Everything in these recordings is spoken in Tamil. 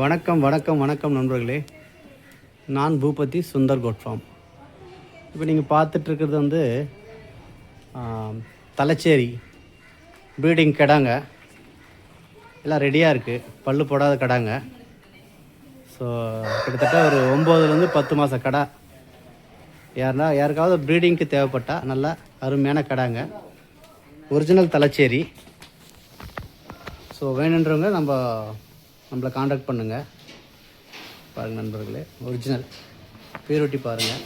வணக்கம் வணக்கம் வணக்கம் நண்பர்களே. நான் பூபதி சுந்தர் கோட்ஃபார்ம் இப்போ நீங்கள் பார்த்துட்ருக்கிறது வந்து தலைச்சேரி ப்ரீடிங் கிடாங்க. எல்லாம் ரெடியாக இருக்குது பல்லு போடாத கடாங்க. ஸோ கிட்டத்தட்ட ஒரு ஒம்போதுலேருந்து பத்து மாத கடா. யாருன்னா யாருக்காவது ப்ரீடிங்க்கு தேவைப்பட்டால் நல்லா அருமையான கடாங்க. ஒரிஜினல் தலச்சேரி. ஸோ வேணுன்றவங்க நம்ம நம்மளை காண்டாக்ட் பண்ணுங்கள் பாருங்கள் நண்பர்களே ஒரிஜினல் பேரொட்டி பாருங்கள்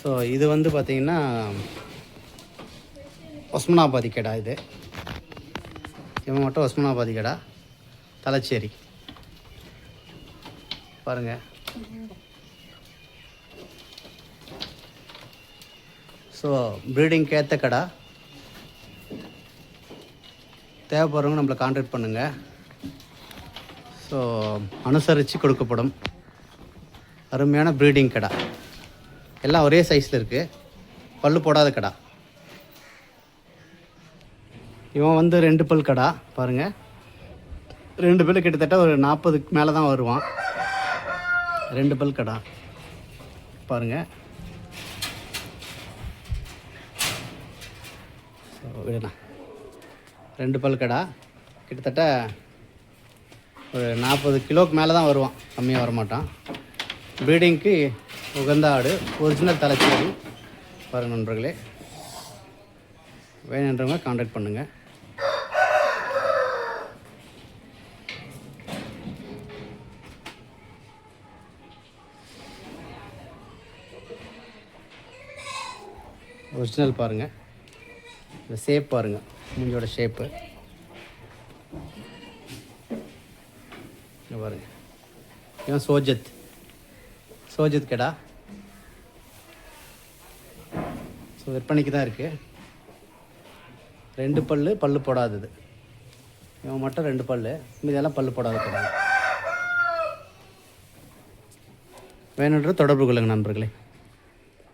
ஸோ இது வந்து பார்த்திங்கன்னா ஒஸ்மனாபாதி கடா இது. இவன் மட்டும் ஒஸ்மனாபாதி கடா. தலைச்சேரி. பாருங்கள் ஸோ ப்ரீடிங்க்கு ஏற்ற கடை தேவைப்படுறவங்க நம்மளை கான்டாக்ட் பண்ணுங்கள் ஸோ அனுசரித்து கொடுக்கப்படும். அருமையான ப்ரீடிங் கடை. எல்லாம் ஒரே சைஸில் இருக்குது பல்லு போடாத கடை. இவன் வந்து ரெண்டு பல் கடா பாருங்கள் ரெண்டு பேரும் கிட்டத்தட்ட ஒரு நாற்பதுக்கு மேலே தான் வருவான். ரெண்டு பல் கடா. பாருங்கள் ஸோ விடுண்ணா ரெண்டு பல் கடா. கிட்டத்தட்ட ஒரு நாற்பது கிலோக்கு மேலே தான் வருவான். கம்மியாக வரமாட்டான். ப்ரீடிங்க்கு உகந்த ஆடு. ஒரிஜினல் தலைச்சேரி பாருங்கள் நண்பர்களே. வேணுன்றவங்க காண்டாக்ட் பண்ணுங்கள் ஒரிஜினல் பாருங்கள் இந்த ஷேப் பாருங்கள் மூஞ்சோட ஷேப்பு பாருங்கள் பாருங்க. இவன் சோஜத். சோஜத் கடா. ஸோ விற்பனைக்கு தான் இருக்குது ரெண்டு பல் பல் போடாதது. இவன் மட்டும் ரெண்டு பல்லு. இதெல்லாம் பல்லு போடாத போடாது வேணுன்ற தொடர்பு கொள்ளுங்கள் நண்பர்களே.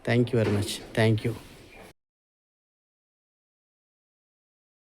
Thank you very much thank you